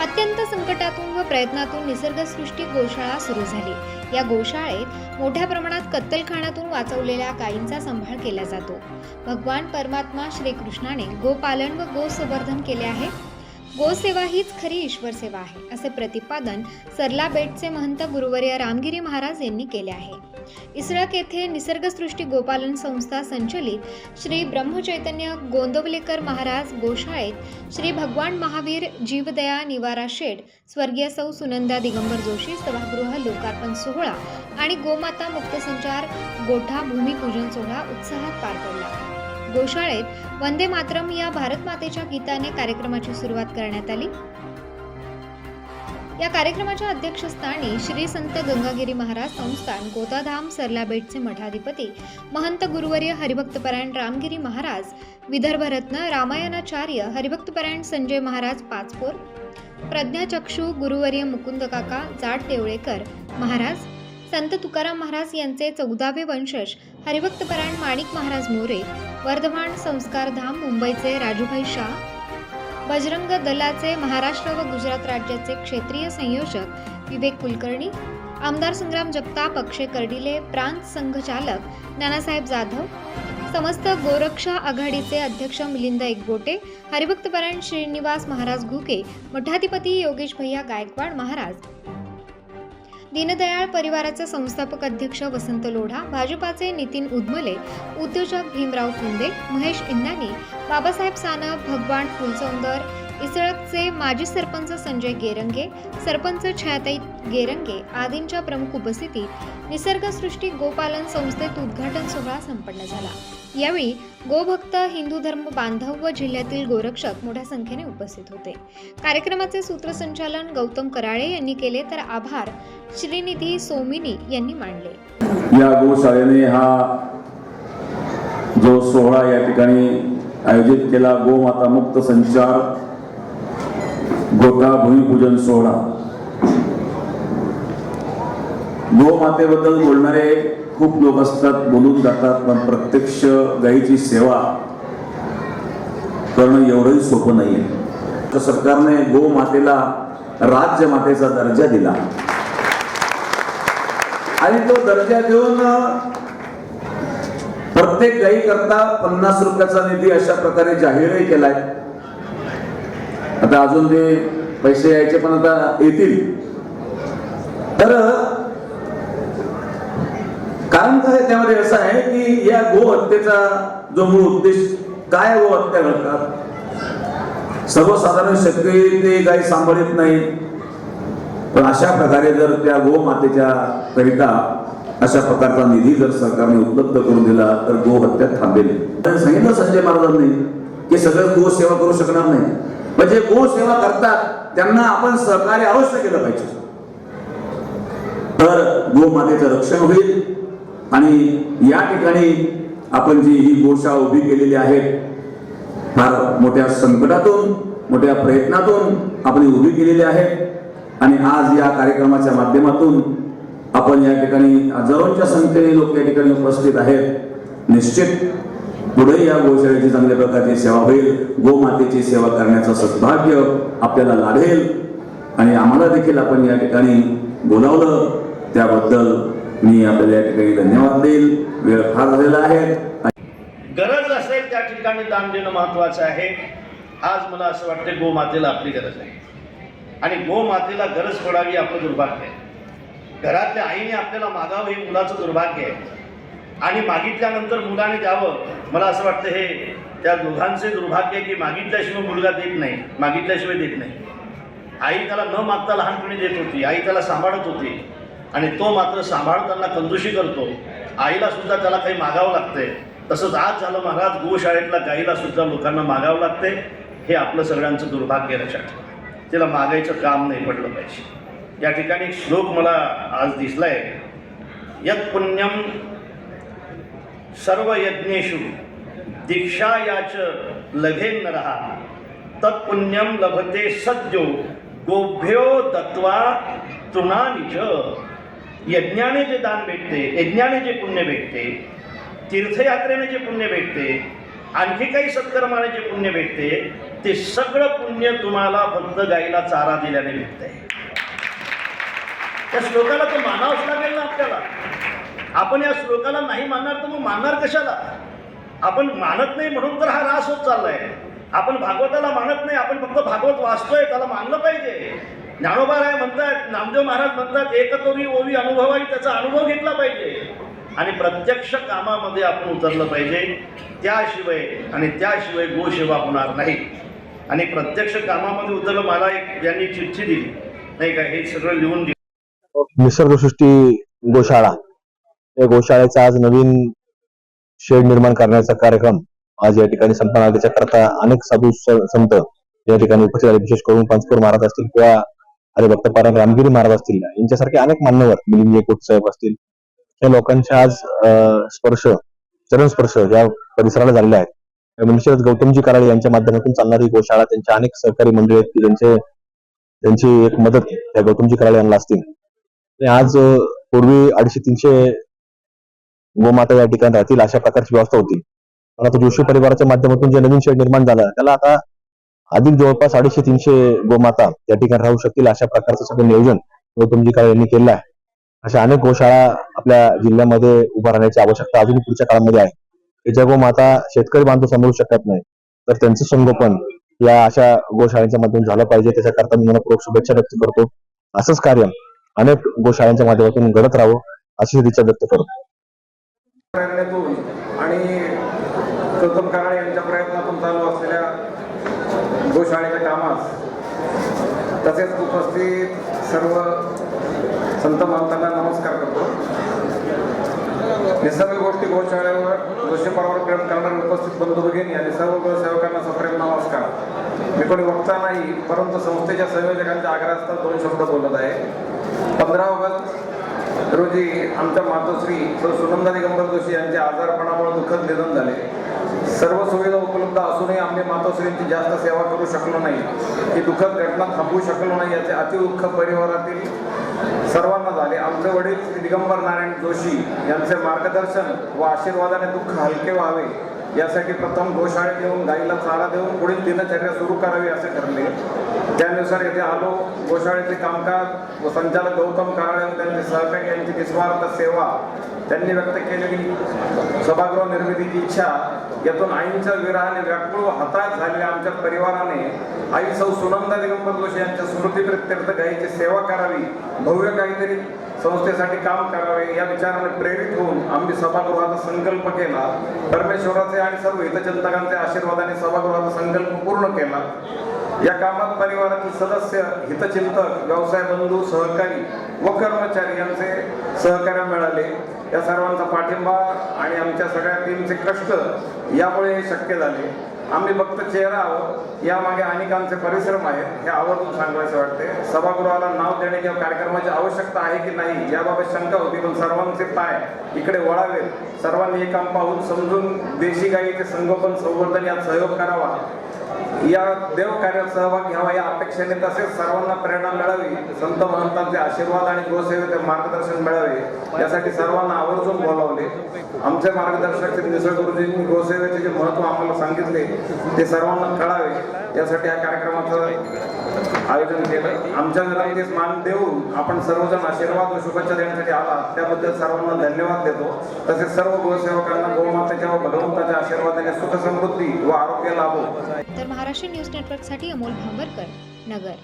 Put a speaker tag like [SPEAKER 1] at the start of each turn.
[SPEAKER 1] अत्यंत संकटातून व प्रयत्नातून निसर्गसृष्टी गोशाळा सुरू झाली. या गोशाळेत मोठ्या प्रमाणात कत्तलखान्यातून वाचवलेल्या गायींचा सांभाळ केला जातो. भगवान परमात्मा श्रीकृष्णाने गोपालन व गोसंवर्धन केले आहे. गोसेवा हीच खरी ईश्वर सेवा आहे असे प्रतिपादन सरला बेटचे महंत गुरुवर्य रामगिरी महाराज यांनी केले आहे. इसळक येथे निसर्गसृष्टी गोपालन संस्था संचलित श्री ब्रह्मचैतन्य गोंदवलेकर महाराज गोशाळेत श्री भगवान महावीर जीवदया निवारा शेड स्वर्गीय सौ सुनंदा दिगंबर जोशी सभागृह लोकार्पण सोहळा आणि गोमाता मुक्तसंचार गोठा भूमिपूजन सोहळा उत्साहात पार पडला. गोशाळेत वंदे मातरम या भारत मातेच्या गीताने कार्यक्रमाची सुरुवात करण्यात आली. या कार्यक्रमाच्या अध्यक्षस्थानी श्री संत गंगागिरी महाराज संस्थान गोताधाम सरलाबेटचे मठाधिपती महंत गुरुवर्य हरिभक्तपरायण रामगिरी महाराज विदर्भरत्न रामायणाचार्य हरिभक्तपरायण संजय महाराज पाचपोर प्रज्ञाचक्षू गुरुवर्य मुकुंद काका जाट देवळेकर महाराज संत तुकाराम महाराज यांचे चौदावे वंशज हरिभक्तपरायण माणिक महाराज मोरे वर्धमान संस्कारधाम मुंबईचे राजूभाई शाह बजरंग दलाचे महाराष्ट्र व गुजरात राज्याचे क्षेत्रीय संयोजक विवेक कुलकर्णी आमदार संग्राम जगताप अक्षय कर्डिले प्रांत संघचालक नानासाहेब जाधव समस्त गोरक्षा आघाडीचे अध्यक्ष मिलिंद एकबोटे हरिभक्तपरायण श्रीनिवास महाराज घुके मठाधिपती योगेश भैया गायकवाड महाराज दीनदयाळ परिवाराचे संस्थापक अध्यक्ष वसंत लोढा भाजपाचे नितीन उद्मले उद्योजक भीमराव फुंदे महेश इंदानी बाबासाहेब सानप भगवान फुलसौंदर इसळकचे माजी सरपंच संजय गेरंगे सरपंच छायाताई गेरंगे आदींच्या प्रमुख उपस्थितीत निसर्गसृष्टी गोपालन संस्थेत उद्घाटन सोहळा संपन्न झाला. यावेळी गोभक्त हिंदू धर्म बांधव व जिल्ह्यातील गोरक्षक मोठ्या संख्येने उपस्थित होते. कार्यक्रमाचे सूत्रसंचालन गौतम कराळे यांनी केले तर आभार श्रीनिधी सोमिनी यांनी मांडले.
[SPEAKER 2] या गोशाळेने हा जो सोहळा या ठिकाणी आयोजित केला गोमाता मुक्त संचार होता भूमिपूजन सोहळा. गोमातेबद्दल बोलणारे खूप लोक असतात बोलून जातात पण प्रत्यक्ष गायीची सेवा करणं एवढंही सोपं नाहीये. तर सरकारने गोमातेला राज्य मातेचा दर्जा दिला. आणि तो दर्जा देऊन प्रत्येक गायी करता पन्नास रुपयाचा निधी अशा प्रकारे जाहीरही केलाय. आता अजून ते पैसे यायचे पण आता येतील. तर कारण काय त्यामध्ये असं आहे की या गो हत्येचा जो मूळ उद्देश काय गो हत्या घडतात सर्वसाधारण शेतकरी ते काही सांभाळत नाही. पण अशा प्रकारे जर त्या गो मातेच्या करिता अशा प्रकारचा निधी जर सरकारने उपलब्ध करून दिला तर गो हत्या थांबेल. सांगितलं संजय महाराजांनी की सगळं गो सेवा करू शकणार नाही. म्हणजे गो सेवा करतात त्यांना आपण सहकार्य अवश्य केलं पाहिजे. तर गोमातेचं रक्षण होईल आणि या ठिकाणी आपण जी ही गोशाळा उभी केलेली आहे फार मोठ्या संकटातून मोठ्या प्रयत्नातून आपण उभी केलेली आहे. आणि आज या कार्यक्रमाच्या माध्यमातून आपण या ठिकाणी हजारोंच्या संख्येने लोक या ठिकाणी उपस्थित आहेत. निश्चित पुढे या गोशाळेची चांगल्या प्रकारची सेवा होईल. गोमातेची सेवा करण्याचं सद्भाग्य आपल्याला लाभेल. आणि आम्हाला देखील आपण या ठिकाणी बोलावलं. त्याबद्दल मी आपल्याला या ठिकाणी धन्यवाद देईल. वेळ फार झालेला आहे.
[SPEAKER 3] गरज असेल त्या ठिकाणी दान देणं महत्वाचं आहे. आज मला असं वाटतं गोमातेला आपली गरज आहे. आणि गोमातेला गरज पडावी आपलं दुर्भाग्य आहे. घरातल्या आईने आपल्याला मागावं हे मुलाचं दुर्भाग्य आहे. आणि मागितल्यानंतर मुलाने द्यावं. मला असं वाटतं हे त्या दोघांचे दुर्भाग्य आहे की मागितल्याशिवाय मुलगा देत नाही मागितल्याशिवाय देत नाही. आई त्याला न मागता लहानपणी देत होती आई त्याला सांभाळत होती. आणि तो मात्र सांभाळताना कंदुशी करतो. आईला सुद्धा त्याला काही मागावं लागतंय. तसंच आज झालं महाराज गोशाळेतला गाईला सुद्धा लोकांना मागावं लागते हे आपलं सगळ्यांचं दुर्भाग्य लक्षात ठेवा. तिला मागायचं काम नाही पडलं पाहिजे. या ठिकाणी श्लोक मला आज दिसलाय. यत पुण्यम सर्व यज्ञेषु दीक्षा याच लघेन नरहा तत्पुण्यम लभते सज्जो गोभ्यो दत्वा तृणानिच यज्ञाने जे दान भेटते यज्ञाने जे पुण्य भेटते तीर्थयात्रेने जे पुण्य भेटते आणखी काही सत्कर्माने जे पुण्य भेटते ते सगळं पुण्य तुम्हाला फक्त गाईला चारा दिल्याने भेटते त्या श्लोकाला तर मानावंच लागेल ना आपल्याला. आपण या श्लोकाला नाही मानणार तर मग मानणार कशाला? आपण मानत नाही म्हणून तर हा रास होत चाललाय. आपण भागवताला मानत नाही आपण फक्त भागवत वाचतोय त्याला मानलं पाहिजे. ज्ञानोबा राय म्हणतात नामदेव महाराज म्हणतात एकतोरी ओवी अनुभवाई त्याचा अनुभव घेतला पाहिजे. आणि प्रत्यक्ष कामामध्ये आपण उतरलं पाहिजे. त्याशिवाय आणि त्याशिवाय गोसेवा होणार नाही. आणि प्रत्यक्ष कामामध्ये उतरलं मला एक यांनी चिठ्ठी दिली. नाही का हे सगळं लिहून दिलं.
[SPEAKER 4] निसर्गसृष्टी गोशाळा. या गोशाळेचा आज नवीन शेड निर्माण करण्याचा कार्यक्रम आज या ठिकाणी संपन्न करता अनेक साधू संत या ठिकाणी उपस्थित झाले विशेष करून पंचपूर महाराज असतील किंवा हरिभक्त पारायण रामगिरी महाराज असतील. यांच्यासारखे अनेक मान्यवर मिलिंद कोट साहेब असतील. या लोकांच्या आज स्पर्श चरण स्पर्श या परिसराला झालेले आहेत. निश्चितच गौतमजी कराळे यांच्या माध्यमातून चालणारी गोशाळा त्यांच्या अनेक सहकारी मंडळी आहेत की ज्यांचे त्यांची एक मदत त्या गौतमजी कराळे यांना असतील. आणि आज पूर्वी अडीचशे तीनशे गोमाता या ठिकाणी राहतील अशा प्रकारची व्यवस्था होती. पण आता जोशी परिवाराच्या माध्यमातून जे नवीन शेड निर्माण झालं त्याला आता अधिक जवळपास अडीचशे तीनशे गोमाता या ठिकाणी राहू शकतील अशा प्रकारचं सगळं नियोजन गौतमजी काळे यांनी केलं आहे. अशा अनेक गोशाळा आपल्या जिल्ह्यामध्ये उभा राहण्याची आवश्यकता अजून पुढच्या काळामध्ये आहे. की ज्या गोमाता शेतकरी बांधव सांभाळू शकत नाही तर त्यांचं संगोपन या अशा गोशाळांच्या माध्यमातून झालं पाहिजे त्याच्याकरता मी मनपूर्वक शुभेच्छा व्यक्त करतो. असंच कार्य अनेक गोशाळांच्या माध्यमातून घडत राहावं अशी इच्छा व्यक्त करतो.
[SPEAKER 5] प्रयत्नातून आणि गौतम कराळे यांच्या प्रयत्नातून चालू असलेल्या गोशाळेच्या कामास तसेच उपस्थित सर्व संत मानतांना नमस्कार करतो. निसर्ग गोष्टी गोशाळेवर गोष्टी प्रेम करणारे उपस्थित बंधू भगिनी आणि सर्व गोसेवकांना सप्रेम नमस्कार. मी कोणी वक्ता नाही परंतु संस्थेच्या संयोजकांच्या आग्रहास्तव दोन शब्द बोलत आहे. पंधरा ऑगस्ट रोजी आमच्या मातोश्री सुनंदा दिगंबर जोशी यांच्या आजारपणामुळे दुःखद निधन झाले. सर्व सुविधा उपलब्ध असूनही आम्ही मातोश्रींची जास्त सेवा करू शकलो नाही. ही दुःखद घटना थांबवू शकलो नाही याचे अतिदुःख परिवारातील सर्वांना झाले. आमचे वडील श्री दिगंबर नारायण जोशी यांचे मार्गदर्शन व आशीर्वादाने दुःख हलके व्हावे. यासाठी प्रथम गोशाळेत येऊन गाईला चारा देऊन पुढील दिनचर्या सुरू करावी असे ठरले. त्यानुसार येथे आलो. गोशाळेचे कामकाज व संचालक गौतम कराळे त्यांचे सहकारी यांची निस्वार्थ सेवा त्यांनी व्यक्त केलेली. सभागृह निर्मितीची इच्छा यातून आईंच्या विरहाने व्याकुळ व हताश झालेल्या आमच्या परिवाराने आई सौ सुनंदा दिगंबर जोशी यांच्या स्मृतीप्रित्यर्थ गायीची सेवा करावी. भव्य काहीतरी संस्थेसाठी काम करावे या विचाराने प्रेरित होऊन आम्ही सभागृहाचा संकल्प केला. परमेश्वराचे आणि सर्व हितचिंतकांच्या आशीर्वादाने सभागृहाचा संकल्प पूर्ण केला. या कामात परिवारातील सदस्य हितचिंतक व्यवसाय बंधू सहकारी व कर्मचारी यांचे सहकार्य मिळाले. या सर्वांचा पाठिंबा आणि आमच्या सगळ्या टीमचे कष्ट यामुळे हे शक्य झाले. आम्ही फक्त चेहरा आहोत. यामागे अनेकांचे परिश्रम आहेत. हे आवर्जून सांगायचे वाटते सभागृहाला नाव देणे किंवा कार्यक्रमाची आवश्यकता आहे की नाही याबाबत शंका होती पण सर्वांचे पाय इकडे वळावेत. सर्वांनी हे काम पाहून समजून देशी गायीचे संगोपन संवर्धन यात सहयोग करावा. या देवकार्यात सहभाग घ्यावा या अपेक्षेने तसेच सर्वांना प्रेरणा मिळावी संत महंतांचे आशीर्वाद आणि गोसेवेचे मार्गदर्शन मिळावे यासाठी सर्वांना आवर्जून बोलावले. आमचे मार्गदर्शक श्री गुरुजींनी गोसेवेचे जे महत्त्व आम्हाला सांगितले ते सर्वांना कळावे. यासाठी या कार्यक्रमाचं आयोजन केलं. आमच्या घरामध्ये मान देऊन आपण सर्वजण आशीर्वाद व शुभेच्छा देण्यासाठी आला. त्याबद्दल सर्वांना धन्यवाद देतो. तसेच सर्व गोसेवकांना गोमातेच्या व भगवंताच्या आशीर्वादाने सुख समृद्धी व आरोग्य लाभो.
[SPEAKER 1] तर महाराष्ट्र न्यूज नेटवर्कसाठी अमोल भांबरकर नगर.